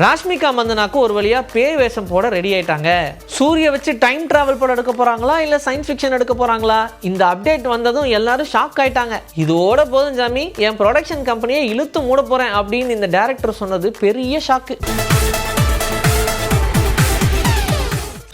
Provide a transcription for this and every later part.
ராஷ்மிகா மந்தனாக்கு ஒரு வழியா பேய் வேஷம் போட ரெடி ஆயிட்டாங்க. சூரிய வச்சு டைம் டிராவல் படம் எடுக்க போறாங்களா இல்ல சயின்ஸ் ஃபிக்ஷன் எடுக்க போறாங்களா? இந்த அப்டேட் வந்ததும் எல்லாரும் ஷாக் ஆயிட்டாங்க. இதோட போதும் ஜாமி என் ப்ரொடக்ஷன் கம்பெனியை இழுத்து மூட போறேன் அப்படின்னு இந்த டேரக்டர் சொன்னது பெரிய ஷாக்கு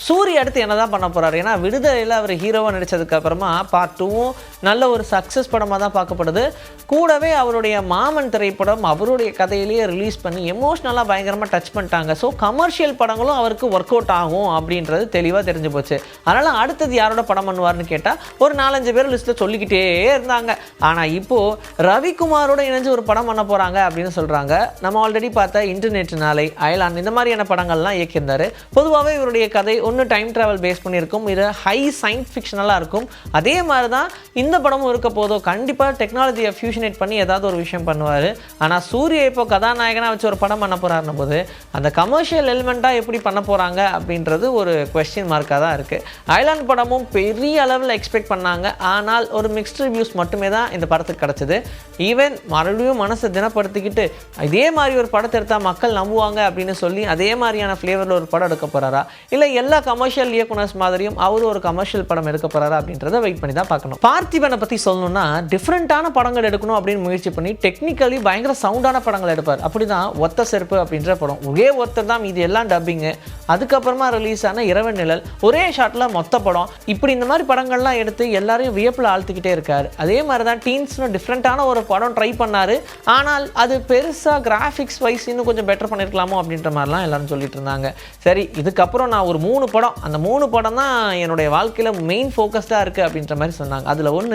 சூரிய அடுத்து என்னதான் பண்ண போறாரு? ஏன்னா விடுதலையில் அவர் ஹீரோவாக நடிச்சதுக்கு அப்புறமா பார்ட் டூவும் நல்ல ஒரு சக்ஸஸ் படமாக தான் பார்க்கப்படுது. கூடவே அவருடைய மாமன் திரைப்படம் அவருடைய கதையிலேயே ரிலீஸ் பண்ணி எமோஷ்னலாக பயங்கரமாக டச் பண்ணிட்டாங்க. ஸோ கமர்ஷியல் படங்களும் அவருக்கு ஒர்க் அவுட் ஆகும் அப்படின்றது தெளிவாக தெரிஞ்சு போச்சு. அதனால் அடுத்தது யாரோட படம் பண்ணுவார்னு கேட்டால் ஒரு நாலஞ்சு பேர் லிஸ்ட்டில் சொல்லிக்கிட்டே இருந்தாங்க. ஆனால் இப்போது ரவிக்குமாரோட இணைஞ்சு ஒரு படம் பண்ண போகிறாங்க அப்படின்னு சொல்கிறாங்க நம்ம ஆல்ரெடி பார்த்த இன்டர்நெட் நாளை அயலான் இந்த மாதிரியான படங்கள்லாம் இயக்கியிருந்தார். பொதுவாகவே இவருடைய கதை ஒன்று டைம் ட்ராவல் பேஸ் பண்ணியிருக்கும். இது ஹை சயின்ஸ் ஃபிக்ஷனலாக இருக்கும். அதே மாதிரி தான் இந்த படமும் இருக்க போதோ கண்டிப்பாக டெக்னாலஜியை ஃபியூஷனேட் பண்ணி ஏதாவது ஒரு விஷயம் பண்ணுவார். ஆனால் சூரிய இப்போ கதாநாயகனாக வச்சு ஒரு படம் பண்ண போகிறாருன்ன போது அந்த கமர்ஷியல் எலிமெண்ட்டாக எப்படி பண்ண போகிறாங்க அப்படின்றது ஒரு கொஸ்டின் மார்க்காக தான் இருக்குது ஐலாண்ட் படமும் பெரிய அளவில் எக்ஸ்பெக்ட் பண்ணாங்க. ஆனால் ஒரு மிக்ஸ்ட் ரிவ்யூஸ் மட்டுமே தான் இந்த படத்துக்கு கிடச்சிது. ஈவன் மறுபடியும் மனசை தினப்படுத்திக்கிட்டு இதே மாதிரி ஒரு படத்தை எடுத்தால் மக்கள் நம்புவாங்க அப்படின்னு சொல்லி அதே மாதிரியான ஃப்ளேவரில் ஒரு படம் எடுக்க போகிறாரா இல்லை எல்லா கமர்ஷியல் இயக்குனர்ஸ் மாதிரியும் அவர் ஒரு கமர்ஷியல் படம் எடுக்க போகிறாரா அப்படின்றத வெயிட் பண்ணி தான் பார்க்கணும். பார்த்திபனை பற்றி சொல்லணும்னா டிஃப்ரெண்ட்டான படங்கள் எடுக்கணும் அப்படின்னு முயற்சி பண்ணி டெக்னிக்கலி பயங்கர சவுண்டான படங்கள் எடுப்பார். அப்படி தான் ஒத்த செருப்பு அப்படின்ற படம். ஒரே ஒருத்தர் தான் இது எல்லாம் டப்பிங்கு அதுக்கப்புறமா ரிலீஸ் ஆன இரவு நிழல். ஒரே ஷாட்டில் மொத்த படம். இப்படி இந்த மாதிரி படங்கள்லாம் எடுத்து எல்லாரையும் வியப்பில் ஆழ்த்திக்கிட்டே இருக்கார். அதே மாதிரி தான் டீன்ஸ்னு டிஃப்ரெண்ட்டான ஒரு படம் ட்ரை பண்ணார். ஆனால் அது பெருசாக கிராஃபிக்ஸ் வைஸ் இன்னும் கொஞ்சம் பெட்டர் பண்ணியிருக்கலாமோ அப்படின்ற மாதிரிலாம் எல்லாரும் சொல்லிட்டு இருந்தாங்க. சரி இதுக்கப்புறம் நான் ஒரு மூணு படம். அந்த மூணு படம் தான் என்னுடைய வாழ்க்கையில் மெயின் ஃபோக்கஸ்டாக இருக்குது அப்படின்ற மாதிரி சொன்னாங்க. அதில் ஒன்று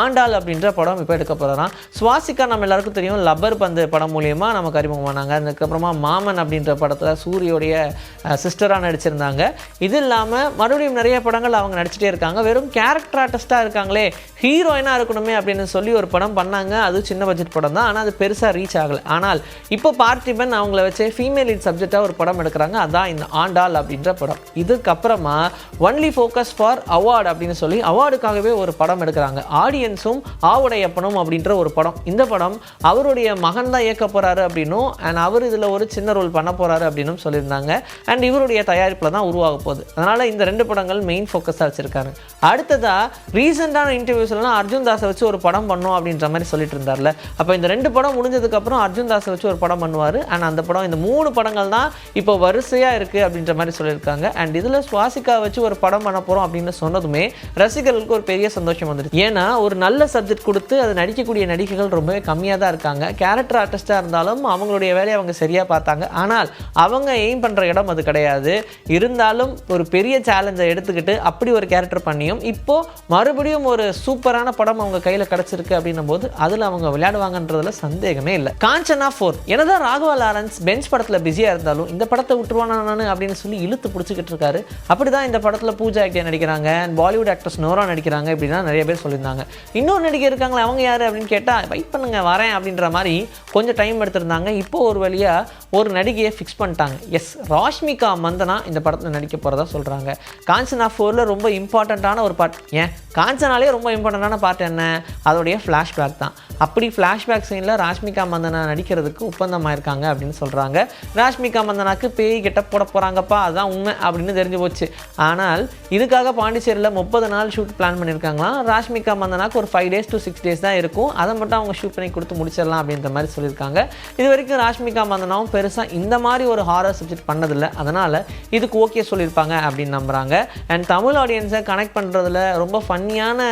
ஆண்டாள் அப்படின்ற படம் இப்போ எடுக்க போகிறாராம் சுவாசிக்கா நம்ம எல்லாருக்கும் தெரியும் லப்பர் பந்து படம் மூலியமாக நமக்கு அறிமுகமானாங்க அதுக்கப்புறமா மாமன் அப்படின்ற படத்தில் சூரியோடைய சிஸ்டராக நடிச்சிருந்தாங்க. இது இல்லாமல் மறுபடியும் நிறைய படங்கள் அவங்க நடிச்சிட்டே இருக்காங்க. வெறும் கேரக்டர் ஆர்டிஸ்ட்டாக இருக்காங்களே ஹீரோயினாக இருக்கணுமே அப்படின்னு சொல்லி ஒரு படம் பண்ணாங்க. அது சின்ன பட்ஜெட் படம் தான். ஆனால் அது பெருசாக ரீச் ஆகலை. ஆனால் இப்போ பார்த்திபன் அவங்கள வச்சு ஃபீமேல் லீட் சப்ஜெக்டாக ஒரு படம் எடுக்கிறாங்க. அதான் இந்த ஆண்டாள் அப்படின்ற படம். இதுக்கப்புறமா ஒன்லி ஃபோக்கஸ் ஃபார் அவார்டு அப்படின்னு சொல்லி அவார்டுக்காகவே ஒரு படம் எடுக்கிறாங்க. ஆடியன்ஸும் ஆவுடையப்பனும் அப்படின்ற ஒரு படம். இந்த படம் அவருடைய மகன் தான் இயக்க போகிறாரு அப்படின்னும் அண்ட் அவர் இதில் ஒரு சின்ன ரோல் பண்ண போகிறாரு அப்படின்னும் சொல்லியிருந்தாங்க. அண்ட் இவருடைய தயாரிப்பில் தான் உருவாக போகுது. அதனால் இந்த ரெண்டு படங்கள் மெயின் ஃபோக்கஸாக வச்சுருக்காங்க அடுத்ததாக ரீசெண்டான இன்டர்வியூஸ்லாம் அர்ஜுன் தாஸை வச்சு ஒரு படம் பண்ணோம் அப்படின்ற மாதிரி சொல்லிட்டு இருந்தார்ல. அப்போ இந்த ரெண்டு படம் முடிஞ்சதுக்கப்புறம் அர்ஜுன் தாஸை வச்சு ஒரு படம் பண்ணுவார். அண்ட் அந்த படம் இந்த மூணு படங்கள் தான் இப்போ வரிசையாக இருக்குது அப்படின்ற மாதிரி சொல்லியிருக்காங்க. அண்ட் இதில் சுவாசிக்கா வச்சு ஒரு படம் பண்ண போகிறோம் அப்படின்னு சொன்னதுமே ரசிகர்களுக்கு ஒரு பெரிய சந்தோஷம் வந்துடுச்சு. ஏன்னா ஒரு நல்ல சப்ஜெக்ட் கொடுத்து அது நடிக்கக்கூடிய நடிகைகள் ரொம்பவே கம்மியாக தான் இருக்காங்க. கேரக்டர் ஆர்டிஸ்ட்டாக இருந்தாலும் அவங்களுடைய வேலையை அவங்க சரியாக பார்த்தாங்க. ஆனால் அவங்க எய்ம் பண்ணுற இடம் அது கிடையாது. இருந்தாலும் ஒரு பெரிய சேலஞ்சை எடுத்துக்கிட்டு அப்படி ஒரு கேரக்டர் பண்ணியும் இப்போது மறுபடியும் ஒரு சூப்பரான படம் அவங்க கையில் கிடச்சிருக்கு அப்படின்னும் போது அதில் அவங்க விளையாடுவாங்கன்றதுல சந்தேகமே இல்லை. காஞ்சனா ஃபோர் என்னதான் ராகவா லாரன்ஸ் பெஞ்ச் படத்தில் பிஸியாக இருந்தாலும் இந்த படத்தை விட்டுருவானா நான் அப்படின்னு சொல்லி இழுத்து பிடிச்சிக்கிட்டு இருக்காரு. அப்படி தான் இந்த படத்தில் பூஜா ஆக்டியா நடிக்கிறாங்க பாலிவுட் ஆக்ட்ரஸ் நோரா நடிக்கிறாங்க இப்படின்னா நிறைய பேர் சொல்லியிருந்தாங்க இன்னொரு நடிகை இருக்காங்களே அவங்க யார் அப்படின்னு கேட்டால் வெயிட் பண்ணுங்க வரேன் அப்படின்ற மாதிரி கொஞ்சம் டைம் எடுத்திருந்தாங்க. இப்போ ஒரு வழியாக ஒரு நடிகையை ஃபிக்ஸ் பண்ணிட்டாங்க. எஸ் ராஷ்மிகா மந்தனா இந்த படத்தில் நடிக்க போகிறதா சொல்கிறாங்க காஞ்சனா ஃபோரில் ரொம்ப இம்பார்ட்டண்ட்டான ஒரு பாட். ஏன்? காஞ்சனாலே ரொம்ப இம்பார்ட்டண்ட்டான பார்ட் என்ன? அதோடைய ஃப்ளாஷ்பேக் தான். அப்படி ஃப்ளாஷ்பேக் சீனில் ராஷ்மிகா மந்தனா நடிக்கிறதுக்கு ஒப்பந்தமாயிருக்காங்க அப்படின்னு சொல்கிறாங்க ராஷ்மிகா மந்தனாக்கு பேய் கிட்ட போட போகிறாங்கப்பா அதுதான் உண்மை அப்படின்னு தெரிஞ்சு போச்சு. ஆனால் இதுக்காக பாண்டிச்சேரியில் முப்பது நாள் ஷூட் பிளான் பண்ணியிருக்காங்களாம். ராஷ்மிகா மந்தனாக்கு ஒரு five days to six days தான் இருக்கும். அதை மட்டும் அவங்க ஷூட் பண்ணி கொடுத்து முடிச்சிடலாம் அப்படின்ற மாதிரி சொல்லியிருக்காங்க. இது வரைக்கும் ராஷ்மிகா மந்தனாவும் பெருசாக இந்த மாதிரி ஒரு ஹாரர் சப்ஜெக்ட் பண்ணதில்லை. அதனால் இதுக்கு ஓகே சொல்லியிருப்பாங்க அப்படின்னு நம்புகிறாங்க அண்ட் தமிழ் ஆடியன்ஸை கனெக்ட் பண்ணுறதுல ரொம்ப ஃபன் ஃபன்னியான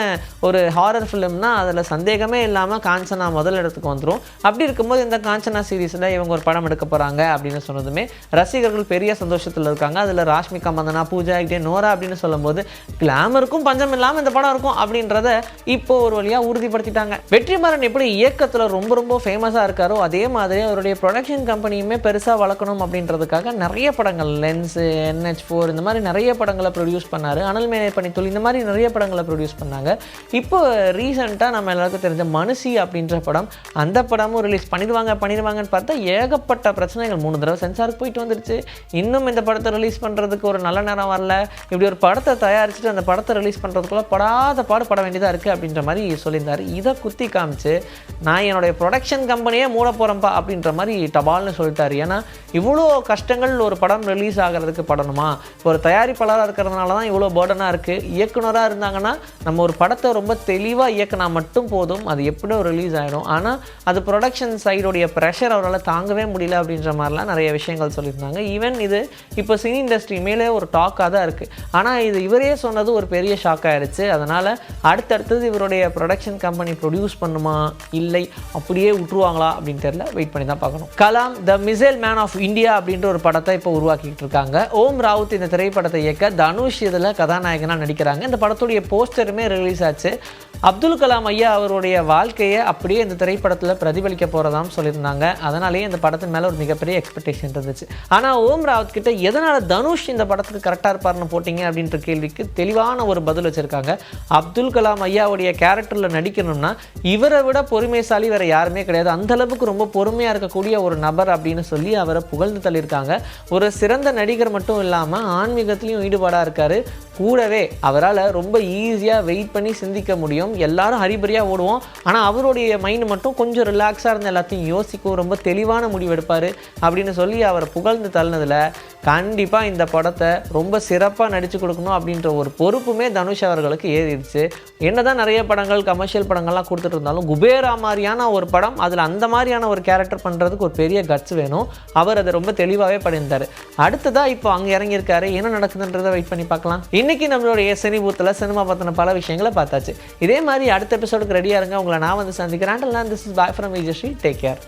ஒரு ஹாரர் ஃபிலிம்னா அதில் சந்தேகமே இல்லாமல் காஞ்சனா முதல் இடத்துக்கு வந்துடும் அப்படி இருக்கும்போது இந்த காஞ்சனா சீரீஸில் இவங்க ஒரு படம் எடுக்க போகிறாங்க அப்படின்னு சொன்னதுமே ரசிகர்கள் பெரிய சந்தோஷத்தில் இருக்காங்க. அதில் ராஷ்மிகா மந்தனா பூஜா இப்படியே நோரா அப்படின்னு சொல்லும்போது கிளாமருக்கும் பஞ்சம் இல்லாமல் இந்த படம் இருக்கும் அப்படின்றத இப்போ ஒரு வழியாக உறுதிப்படுத்திட்டாங்க. வெற்றிமாறன் எப்படி இயக்கத்தில் ரொம்ப ரொம்ப ஃபேமஸாக இருக்காரோ அதே மாதிரி அவருடைய ப்ரொடக்ஷன் கம்பெனியுமே பெருசாக வளர்க்கணும் அப்படின்றதுக்காக நிறைய படங்கள் லென்ஸு என்ஹெச் ஃபோர் இந்த மாதிரி நிறைய படங்களை ப்ரொடியூஸ் பண்ணார். அனல் மேனே பணித்துள் இந்த மாதிரி நிறைய படங்களை ப்ரொடியூஸ் பண்ணாங்க. இப்போ ரீசெண்டாக நம்ம எல்லாருக்கும் தெரிஞ்ச மனுஷி அப்படின்ற படம் அந்த படமும் ரிலீஸ் பண்ணிடுவாங்க பண்ணிடுவாங்கன்னு பார்த்தா ஏகப்பட்ட பிரச்சனைகள். மூணு தடவை சென்சாருக்கு போயிட்டு வந்துருச்சு. இன்னும் இந்த படத்தை ரிலீஸ் பண்ணுறதுக்கு ஒரு நல்ல நேரம் வரல. இப்படி ஒரு படத்தை தயாரிச்சுட்டு அந்த படத்தை ரிலீஸ் பண்ணுறதுக்குள்ள படாத பாடு பட வேண்டியதாக இருக்குது அப்படின்ற மாதிரி சொல்லியிருந்தார். இதை குத்தி காமிச்சு நான் என்னுடைய ப்ரொடக்ஷன் கம்பெனியே மூட போகிறேன்ப்பா அப்படின்ற மாதிரி டபால்னு சொல்லிட்டார். ஏன்னா இவ்வளோ கஷ்டங்கள் ஒரு படம் ரிலீஸ் ஆகிறதுக்கு படணுமா? ஒரு தயாரிப்பாளராக இருக்கிறதுனால தான் இவ்வளோ பேர்டனாக இருக்குது இயக்குனராக இருந்தாங்கன்னா நம்ம ஒரு படத்தை ரொம்ப தெளிவாக இயக்குனா மட்டும் போதும் அது எப்படியோ ரிலீஸ் ஆகிடும் ஆனால் அது ப்ரொடக்ஷன் சைடுடைய ப்ரெஷர் அவரால் தாங்கவே முடியல அப்படின்ற மாதிரிலாம் நிறைய விஷயங்கள் சொல்லியிருந்தாங்க. ஈவன் இது இப்போ சினி இண்டஸ்ட்ரி மேலே ஒரு டாக்காக தான் இருக்குது ஆனால் இது இவரே சொன்னது ஒரு பெரிய ஷாக் ஆயிடுச்சு அதனால் அடுத்தடுத்தது இவருடைய ப்ரொடக்ஷன் கம்பெனி ப்ரொடியூஸ் பண்ணுமா? இல்லை. அப்படியே விட்டுருவாங்களா அப்படின்னு தெரியல. வெயிட் பண்ணி தான் பார்க்கணும். Kalam the missile man of India அப்படின்ற ஒரு படத்தை இப்போ உருவாக்கிட்டு இருக்காங்க. ஓம் ராவுத் இந்த திரைப்படத்தை இயக்க தனுஷ் இதில் கதாநாயகனாக நடிக்கிறாங்க. இந்த படத்துடைய போஸ்ட் போஸ்டருமே ரிலீஸ் ஆச்சு. அப்துல் கலாம் ஐயா அவருடைய வாழ்க்கையை அப்படியே இந்த திரைப்படத்தில் பிரதிபலிக்க போகிறதாம் சொல்லியிருந்தாங்க. அதனாலேயே இந்த படத்தின் மேலே ஒரு மிகப்பெரிய எக்ஸ்பெக்டேஷன் இருந்துச்சு. ஆனால் ஓம் ராவத் கிட்ட எதனால் தனுஷ் இந்த படத்துக்கு கரெக்டாக இருப்பார்னு போட்டிங்க அப்படின்ற கேள்விக்கு தெளிவான ஒரு பதில் வச்சுருக்காங்க. அப்துல் கலாம் ஐயாவுடைய கேரக்டரில் நடிக்கணும்னா இவரை விட பொறுமைசாலி வேறு யாருமே கிடையாது. அந்தளவுக்கு ரொம்ப பொறுமையாக இருக்கக்கூடிய ஒரு நபர் அப்படின்னு சொல்லி அவரை புகழ்ந்து தள்ளியிருக்காங்க. ஒரு சிறந்த நடிகர் மட்டும் இல்லாமல் ஆன்மீகத்திலையும் ஈடுபாடாக இருக்கார். கூடவே அவரால் ரொம்ப ஈஸியாக வெயிட் பண்ணி சிந்திக்க முடியும். எல்லாரும் ஹரிபரியாக ஓடுவோம். ஆனால் அவருடைய மைண்ட் மட்டும் கொஞ்சம் ரிலாக்ஸாக இருந்த எல்லாத்தையும் யோசிக்கும் ரொம்ப தெளிவான முடிவு எடுப்பார் அப்படின்னு சொல்லி அவரை புகழ்ந்து தள்ளினதில் கண்டிப்பாக இந்த படத்தை ரொம்ப சிறப்பாக நடித்து கொடுக்கணும் அப்படின்ற ஒரு பொறுப்புமே தனுஷ் அவர்களுக்கு ஏறிடுச்சு. என்ன தான் நிறைய படங்கள் கமர்ஷியல் படங்கள்லாம் கொடுத்துட்டு இருந்தாலும் குபேரா மாதிரியான ஒரு படம் அதில் அந்த மாதிரியான ஒரு கேரக்டர் பண்ணுறதுக்கு ஒரு பெரிய கட்ஸ் வேணும். அவர் அதை ரொம்ப தெளிவாகவே பண்ணியிருந்தார். அடுத்ததாக இப்போ அங்கே இறங்கியிருக்காரு. என்ன நடக்குதுன்றதை வெயிட் பண்ணி பார்க்கலாம். இன்னைக்கு நம்மளுடைய சினி பூத்தில் சினிமா பற்றின பல விஷயங்களை பார்த்தாச்சு. இதே மாதிரி அடுத்த எபிசோடுக்கு ரெடியாக இருங்க. உங்களை நான் வந்து சந்திக்கிறேன். This is boy from Vijayasri take care